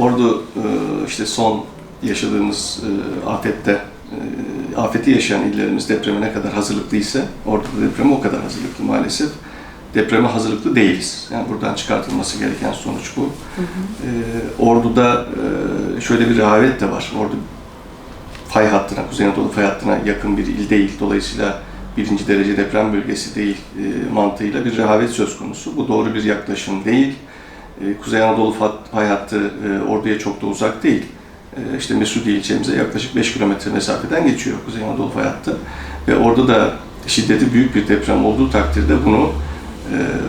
Ordu e, işte son yaşadığımız e, afette e, afeti yaşayan illerimiz depreme ne kadar hazırlıklıysa orada da depreme o kadar hazırlıklı maalesef. Depreme hazırlıklı değiliz. Yani buradan çıkartılması gereken sonuç bu. E, Ordu'da e, şöyle bir rehavet de var. Ordu fay hattına, Kuzey Anadolu fay hattına yakın bir il değil. Dolayısıyla birinci derece deprem bölgesi değil e, mantığıyla bir rehavet söz konusu. Bu doğru bir yaklaşım değil. E, Kuzey Anadolu fay hattı e, Ordu'ya çok da uzak değil. E, işte Mesudi ilçemize yaklaşık 5 kilometre mesafeden geçiyor Kuzey Anadolu fay hattı. Ve orada da şiddeti büyük bir deprem olduğu takdirde bunu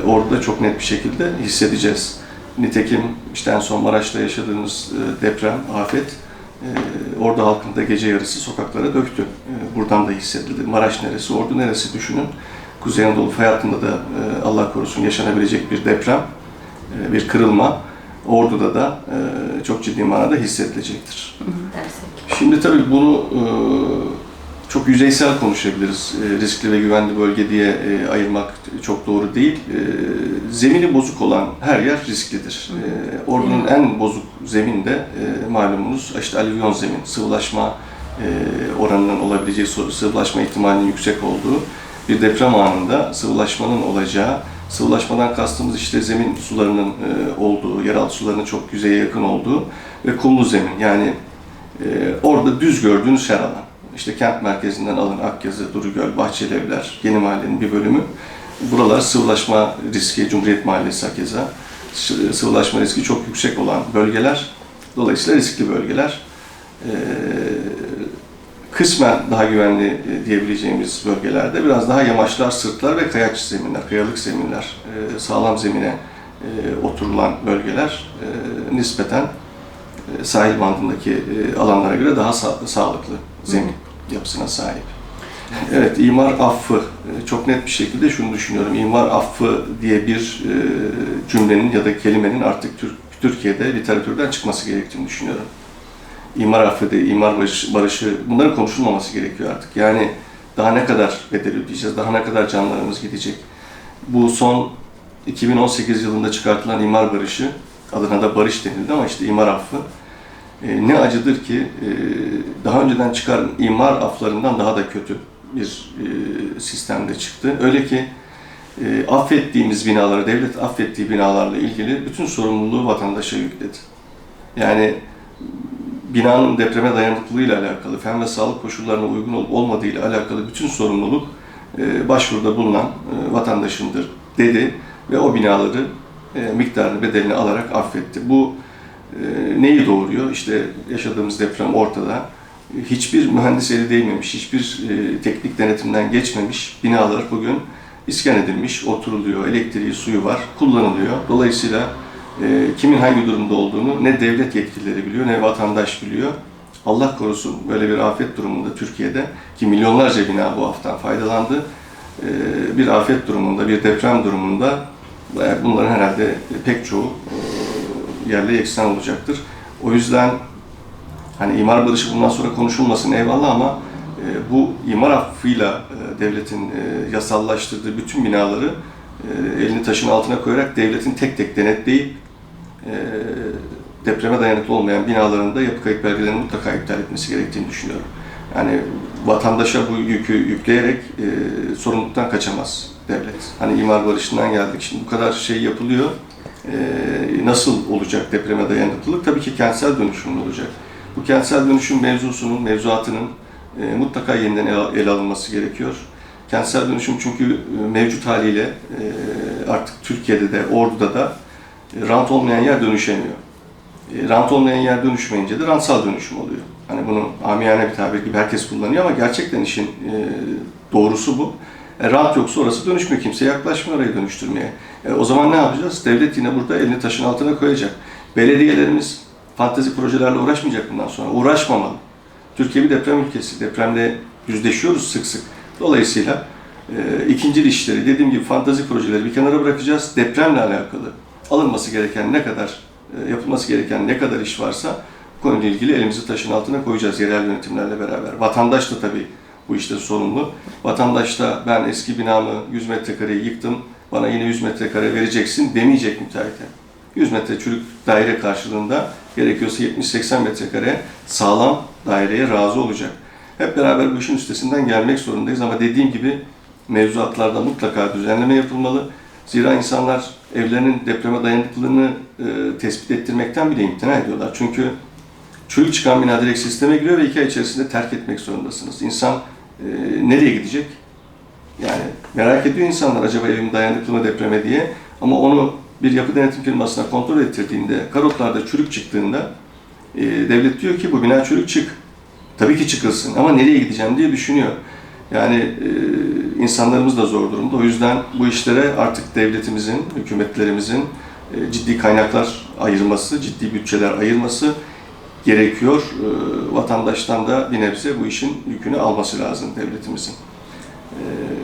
Ordu'da çok net bir şekilde hissedeceğiz. Nitekim işte en son Maraş'ta yaşadığımız deprem, afet e, orada halkın da gece yarısı sokaklara döktü. Buradan da hissedildi. Maraş neresi, Ordu neresi düşünün. Kuzey Anadolu fay hattında da Allah korusun yaşanabilecek bir deprem, bir kırılma Ordu'da da e, çok ciddi manada hissedilecektir. Şimdi tabii bunu e, çok yüzeysel konuşabiliriz. E, riskli ve güvenli bölge diye ayırmak çok doğru değil. Zemini bozuk olan her yer risklidir. Ordu'nun en bozuk zemin de malumunuz işte alüvyon zemin, sıvılaşma oranının olabileceği, sı- sıvılaşma ihtimalinin yüksek olduğu bir deprem anında sıvılaşmanın olacağı, sıvılaşmadan kastımız işte zemin sularının e, olduğu, yeraltı sularının çok yüzeye yakın olduğu ve kumlu zemin yani ee, orada düz gördüğünüz her alan. İşte kent merkezinden alın Akyazı, Durugöl, Bahçelievler, Yeni Mahallenin bir bölümü. Buralar sıvılaşma riski, Cumhuriyet Mahallesi hakeza. sı- Sıvılaşma riski çok yüksek olan bölgeler. Dolayısıyla riskli bölgeler. Ee, kısmen daha güvenli e, diyebileceğimiz bölgelerde biraz daha yamaçlar, sırtlar ve kayaç zeminler, kayalık zeminler, e, sağlam zemine e, oturulan bölgeler nispeten sahil bandındaki alanlara göre daha sa- sağlıklı zemin yapısına sahip. Evet, imar affı. Çok net bir şekilde şunu düşünüyorum. İmar affı diye bir cümlenin ya da kelimenin artık Türk, Türkiye'de literatürden çıkması gerektiğini düşünüyorum. İmar affı, de, imar barışı, barışı bunların konuşulmaması gerekiyor artık. Yani daha ne kadar bedel ödeyeceğiz, daha ne kadar canlarımız gidecek. Bu son 2018 yılında çıkartılan imar barışı, adına da barış denildi ama işte imar affı. E, ne acıdır ki e, daha önceden çıkan imar aflarından daha da kötü bir e, sistemde çıktı. Öyle ki e, affettiğimiz binaları, devlet affettiği binalarla ilgili bütün sorumluluğu vatandaşa yükledi. Yani binanın depreme dayanıklılığıyla alakalı, fen ve sağlık koşullarına uygun olup olmadığıyla alakalı bütün sorumluluk e, başvuruda bulunan e, vatandaşındır dedi ve o binaları e, miktarını, bedelini alarak affetti. Bu e, neyi doğuruyor? İşte yaşadığımız deprem ortada. Hiçbir mühendis eli değmemiş, hiçbir e, teknik denetimden geçmemiş binalar bugün iskan edilmiş, oturuluyor, elektriği, suyu var, kullanılıyor. Dolayısıyla e, kimin hangi durumda olduğunu ne devlet yetkilileri biliyor ne vatandaş biliyor. Allah korusun böyle bir afet durumunda Türkiye'de ki milyonlarca bina bu aftan faydalandı. E, bir afet durumunda, bir deprem durumunda e, bunların herhalde pek çoğu e, yerle yeksan olacaktır. O yüzden hani imar barışı bundan sonra konuşulmasın eyvallah ama e, bu imar affıyla e, devletin e, yasallaştırdığı bütün binaları e, elini taşın altına koyarak devletin tek tek denetleyip e, depreme dayanıklı olmayan binaların da yapı kayıt belgelerini mutlaka iptal etmesi gerektiğini düşünüyorum. Yani vatandaşa bu yükü yükleyerek e, sorumluluktan kaçamaz devlet. Hani imar barışından geldik. Şimdi bu kadar şey yapılıyor. E, nasıl olacak depreme dayanıklılık? Tabii ki kentsel dönüşüm olacak. Bu kentsel dönüşüm mevzusunun, mevzuatının e, mutlaka yeniden ele alınması gerekiyor. Kentsel dönüşüm çünkü e, mevcut haliyle e, artık Türkiye'de de, Ordu'da da e, rant olmayan yer dönüşemiyor. Rant olmayan yer dönüşmeyince de rantsal dönüşüm oluyor. Hani bunu amiyane bir tabir gibi herkes kullanıyor ama gerçekten işin doğrusu bu. Rant yoksa orası dönüşmüyor. Kimse yaklaşmıyor orayı dönüştürmeye. O zaman ne yapacağız? Devlet yine burada elini taşın altına koyacak. Belediyelerimiz fantezi projelerle uğraşmayacak bundan sonra. Uğraşmamalı. Türkiye bir deprem ülkesi. Depremde yüzleşiyoruz sık sık. Dolayısıyla e, ikinci işleri, dediğim gibi fantazi projeleri bir kenara bırakacağız. Depremle alakalı alınması gereken ne kadar, e, yapılması gereken ne kadar iş varsa bu konuyla ilgili elimizi taşın altına koyacağız yerel yönetimlerle beraber. Vatandaş da tabii bu işte sorumlu. Vatandaş da ben eski binamı 100 metrekareyi yıktım, bana yine 100 metrekare vereceksin demeyecek müteahhite. 100 metre çürük daire karşılığında gerekiyorsa 70-80 metrekare sağlam daireye razı olacak. Hep beraber bu işin üstesinden gelmek zorundayız ama dediğim gibi mevzuatlarda mutlaka düzenleme yapılmalı. Zira insanlar evlerinin depreme dayanıklılığını e, tespit ettirmekten bile imtina ediyorlar. Çünkü çürük çıkan bina direkt sisteme giriyor ve iki ay içerisinde terk etmek zorundasınız. İnsan e, nereye gidecek? Yani merak ediyor insanlar acaba evim dayanıklı mı depreme diye. Ama onu bir yapı denetim firmasına kontrol ettirdiğinde, karotlarda çürük çıktığında e, devlet diyor ki bu bina çürük çık. Tabii ki çıkılsın ama nereye gideceğim diye düşünüyor. Yani e, insanlarımız da zor durumda. O yüzden bu işlere artık devletimizin, hükümetlerimizin e, ciddi kaynaklar ayırması, ciddi bütçeler ayırması gerekiyor. E, vatandaştan da bir nebze bu işin yükünü alması lazım devletimizin. E,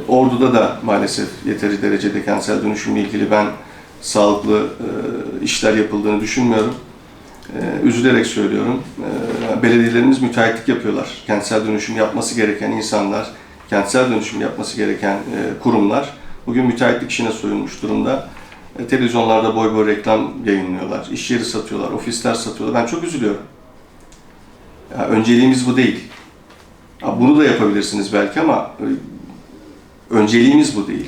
Ordu'da da maalesef yeteri derecede kentsel dönüşümle ilgili ben sağlıklı e, işler yapıldığını düşünmüyorum. E, üzülerek söylüyorum. E, belediyelerimiz müteahhitlik yapıyorlar. Kentsel dönüşüm yapması gereken insanlar, kentsel dönüşüm yapması gereken e, kurumlar bugün müteahhitlik işine soyulmuş durumda. E, televizyonlarda boy boy reklam yayınlıyorlar. İş yeri satıyorlar, ofisler satıyorlar. Ben çok üzülüyorum. Ya, önceliğimiz bu değil. Ya, bunu da yapabilirsiniz belki ama e, önceliğimiz bu değil.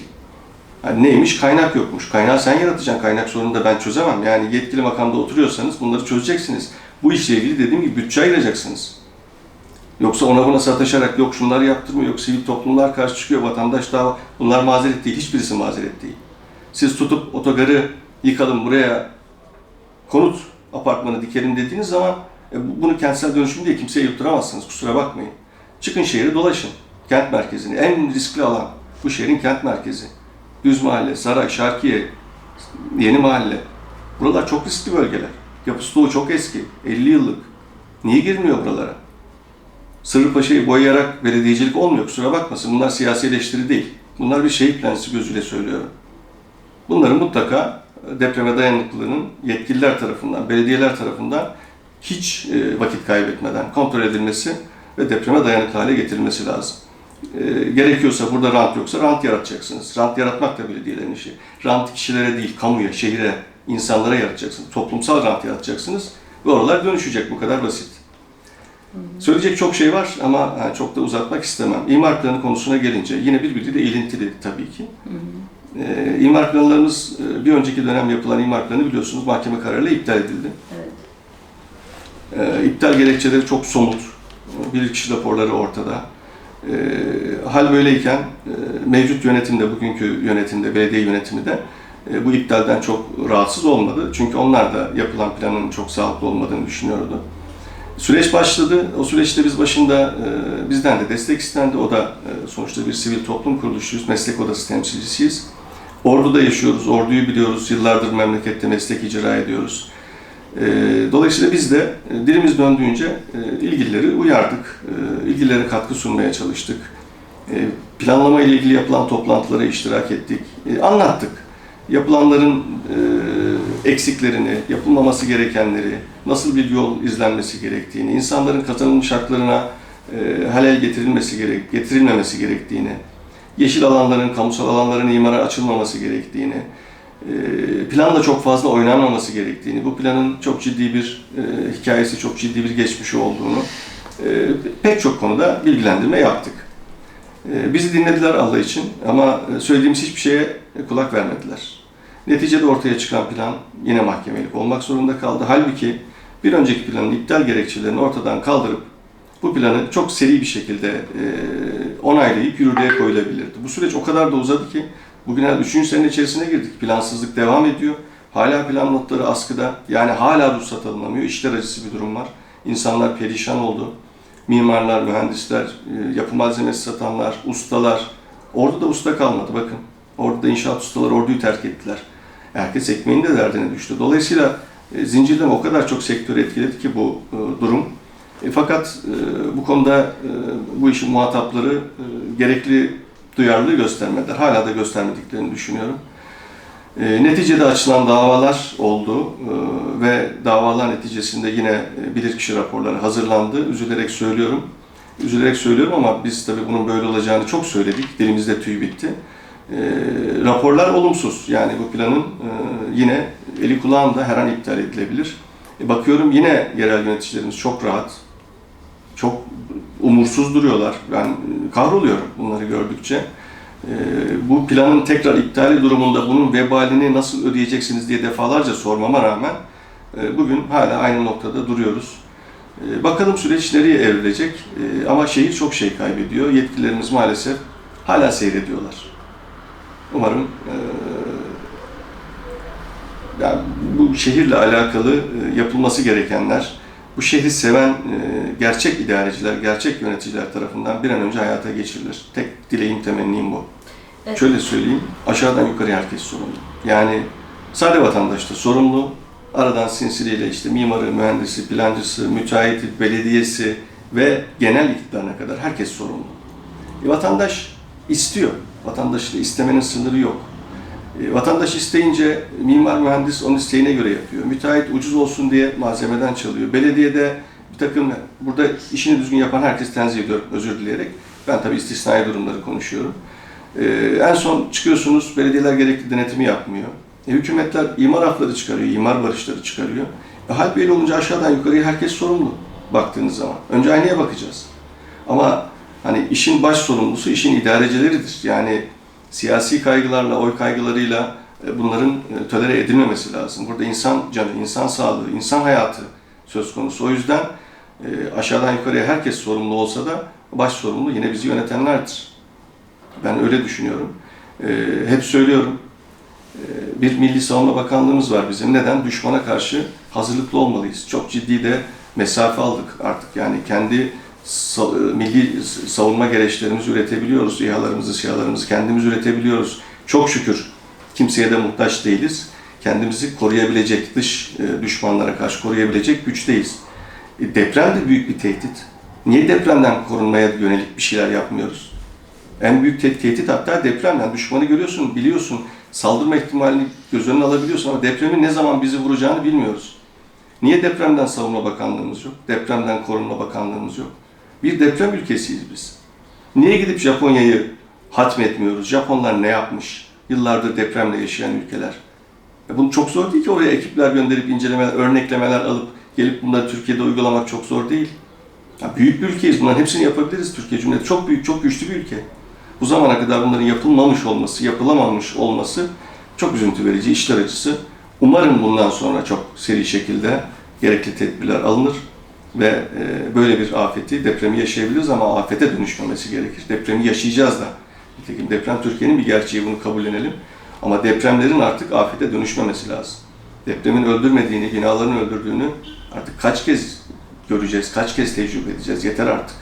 Yani neymiş? Kaynak yokmuş. Kaynağı sen yaratacaksın. Kaynak sorununu da ben çözemem. Yani yetkili makamda oturuyorsanız bunları çözeceksiniz. Bu işle ilgili dediğim gibi bütçe ayıracaksınız. Yoksa ona buna sataşarak yok şunları yaptırmıyor, yok sivil toplumlar karşı çıkıyor, vatandaş daha bunlar mazeret değil, hiçbirisi mazeret değil. Siz tutup otogarı yıkalım buraya konut apartmanı dikelim dediğiniz zaman e, bu- bunu kentsel dönüşüm diye kimseye yutturamazsınız, kusura bakmayın. Çıkın şehri dolaşın, kent merkezini. En riskli alan bu şehrin kent merkezi. Düz Mahalle, Saray, Şarkiye, Yeni Mahalle. Buralar çok riskli bölgeler. Yapı stoğu çok eski, 50 yıllık. Niye girmiyor buralara? Sırrıpaşa'yı boyayarak belediyecilik olmuyor kusura bakmasın. Bunlar siyasi eleştiri değil. Bunlar bir şehit prensi gözüyle söylüyorum. Bunların mutlaka depreme dayanıklılığının yetkililer tarafından, belediyeler tarafından hiç e, vakit kaybetmeden kontrol edilmesi ve depreme dayanıklı hale getirilmesi lazım. E, gerekiyorsa burada rant yoksa rant yaratacaksınız. Rant yaratmak da belediyelerin işi. Rant kişilere değil, kamuya, şehire, insanlara yaratacaksınız. Toplumsal rant yaratacaksınız ve oralar dönüşecek. Bu kadar basit. Söyleyecek çok şey var ama çok da uzatmak istemem. İmar planı konusuna gelince yine birbiriyle ilintili tabii ki. Ee, imar planlarımız e, bir önceki dönem yapılan imar planı biliyorsunuz mahkeme kararıyla iptal edildi. Evet. Ee, iptal gerekçeleri çok somut. Bilirkişi raporları ortada. Ee, hal böyleyken e, mevcut yönetimde, bugünkü yönetimde, belediye yönetimi de e, bu iptalden çok rahatsız olmadı. Çünkü onlar da yapılan planın çok sağlıklı olmadığını düşünüyordu. Süreç başladı. O süreçte biz başında e, bizden de destek istendi. O da e, sonuçta bir sivil toplum kuruluşuyuz, meslek odası temsilcisiyiz. Ordu'da yaşıyoruz, orduyu biliyoruz. Yıllardır memlekette meslek icra ediyoruz. E, Dolayısıyla biz de e, dilimiz döndüğünce e, ilgilileri uyardık. E, İlgililere katkı sunmaya çalıştık. Planlama ile ilgili yapılan toplantılara iştirak ettik. Anlattık. Yapılanların eksiklerini, yapılmaması gerekenleri, nasıl bir yol izlenmesi gerektiğini, insanların kazanılmış haklarına e, halel getirilmesi gerek, getirilmemesi gerektiğini, yeşil alanların, kamusal alanların imara açılmaması gerektiğini, e, planla çok fazla oynanmaması gerektiğini, bu planın çok ciddi bir e, hikayesi, çok ciddi bir geçmişi olduğunu e, pek çok konuda bilgilendirme yaptık. E, bizi dinlediler Allah için ama söylediğimiz hiçbir şeye kulak vermediler. Neticede ortaya çıkan plan yine mahkemelik olmak zorunda kaldı. Halbuki bir önceki planın iptal gerekçelerini ortadan kaldırıp bu planı çok seri bir şekilde onaylayıp yürürlüğe koyulabilirdi. Bu süreç o kadar da uzadı ki bugün her üçüncü sene içerisine girdik. Plansızlık devam ediyor. Hala plan notları askıda. Yani hala ruhsat alınamıyor. İşler acısı bir durum var. İnsanlar perişan oldu. Mimarlar, mühendisler, e, yapı malzemesi satanlar, ustalar. Orada da usta kalmadı bakın. Orada da inşaat ustaları orduyu terk ettiler. Herkes ekmeğin de derdine düştü. Dolayısıyla e, zincirleme o kadar çok sektörü etkiledi ki bu e, durum. E, fakat e, bu konuda e, bu işin muhatapları e, gerekli duyarlılığı göstermediler. Hala da göstermediklerini düşünüyorum. E, neticede açılan davalar oldu e, ve davalar neticesinde yine e, bilirkişi raporları hazırlandı. Üzülerek söylüyorum. Üzülerek söylüyorum ama biz tabii bunun böyle olacağını çok söyledik. Dilimizde tüy bitti. E, raporlar olumsuz. Yani bu planın e, yine eli kulağında her an iptal edilebilir. E, bakıyorum yine yerel yöneticilerimiz çok rahat, çok umursuz duruyorlar. Ben e, kahroluyorum bunları gördükçe. E, bu planın tekrar iptali durumunda bunun vebalini nasıl ödeyeceksiniz diye defalarca sormama rağmen e, bugün hala aynı noktada duruyoruz. Bakalım süreç nereye evrilecek ama şehir çok şey kaybediyor. Yetkililerimiz maalesef hala seyrediyorlar. Umarım yani bu şehirle alakalı yapılması gerekenler, bu şehri seven e, gerçek idareciler, gerçek yöneticiler tarafından bir an önce hayata geçirilir. Tek dileğim, temennim bu. Evet. Şöyle söyleyeyim, aşağıdan yukarı herkes sorumlu. Yani sade vatandaş da sorumlu, aradan sinsiliyle işte mimarı, mühendisi, plancısı, müteahhiti, belediyesi ve genel iktidarına kadar herkes sorumlu. E, vatandaş istiyor. Vatandaşı da istemenin sınırı yok. E, vatandaş isteyince mimar mühendis onun isteğine göre yapıyor. Müteahhit ucuz olsun diye malzemeden çalıyor. Belediyede bir takım burada işini düzgün yapan herkes tenzih ediyorum özür dileyerek. Ben tabii istisnai durumları konuşuyorum. E, en son çıkıyorsunuz belediyeler gerekli denetimi yapmıyor. E, hükümetler imar hafları çıkarıyor, imar barışları çıkarıyor. E, hal böyle olunca aşağıdan yukarıya herkes sorumlu baktığınız zaman. Önce aynaya bakacağız. Ama hani işin baş sorumlusu işin idarecileridir. Yani siyasi kaygılarla, oy kaygılarıyla e, bunların e, tolere edilmemesi lazım. Burada insan canı, insan sağlığı, insan hayatı söz konusu. O yüzden e, aşağıdan yukarıya herkes sorumlu olsa da baş sorumlu yine bizi yönetenlerdir. Ben öyle düşünüyorum. Hep söylüyorum. Bir Milli Savunma Bakanlığımız var bizim. Neden? Düşmana karşı hazırlıklı olmalıyız. Çok ciddi de mesafe aldık artık. Yani kendi milli savunma gereçlerimizi üretebiliyoruz. İHA'larımızı, SİHA'larımızı kendimiz üretebiliyoruz. Çok şükür kimseye de muhtaç değiliz. Kendimizi koruyabilecek, dış e, düşmanlara karşı koruyabilecek güçteyiz. E, Deprem de büyük bir tehdit. Niye depremden korunmaya yönelik bir şeyler yapmıyoruz? En büyük te- tehdit hatta depremden. Düşmanı görüyorsun, biliyorsun, saldırma ihtimalini göz önüne alabiliyorsun ama depremin ne zaman bizi vuracağını bilmiyoruz. Niye depremden savunma bakanlığımız yok? Depremden korunma bakanlığımız yok? Bir deprem ülkesiyiz biz. Niye gidip Japonya'yı hatmetmiyoruz? Japonlar ne yapmış? Yıllardır depremle yaşayan ülkeler. E bunu çok zor değil ki oraya ekipler gönderip incelemeler, örneklemeler alıp gelip bunları Türkiye'de uygulamak çok zor değil. Ya büyük bir ülkeyiz. Bunların hepsini yapabiliriz Türkiye Cumhuriyeti. Çok büyük, çok güçlü bir ülke. Bu zamana kadar bunların yapılmamış olması, yapılamamış olması çok üzüntü verici, işler acısı. Umarım bundan sonra çok seri şekilde gerekli tedbirler alınır ve e, böyle bir afeti, depremi yaşayabiliriz ama afete dönüşmemesi gerekir. Depremi yaşayacağız da. Nitekim deprem Türkiye'nin bir gerçeği, bunu kabullenelim. Ama depremlerin artık afete dönüşmemesi lazım. Depremin öldürmediğini, binaların öldürdüğünü artık kaç kez göreceğiz, kaç kez tecrübe edeceğiz, yeter artık.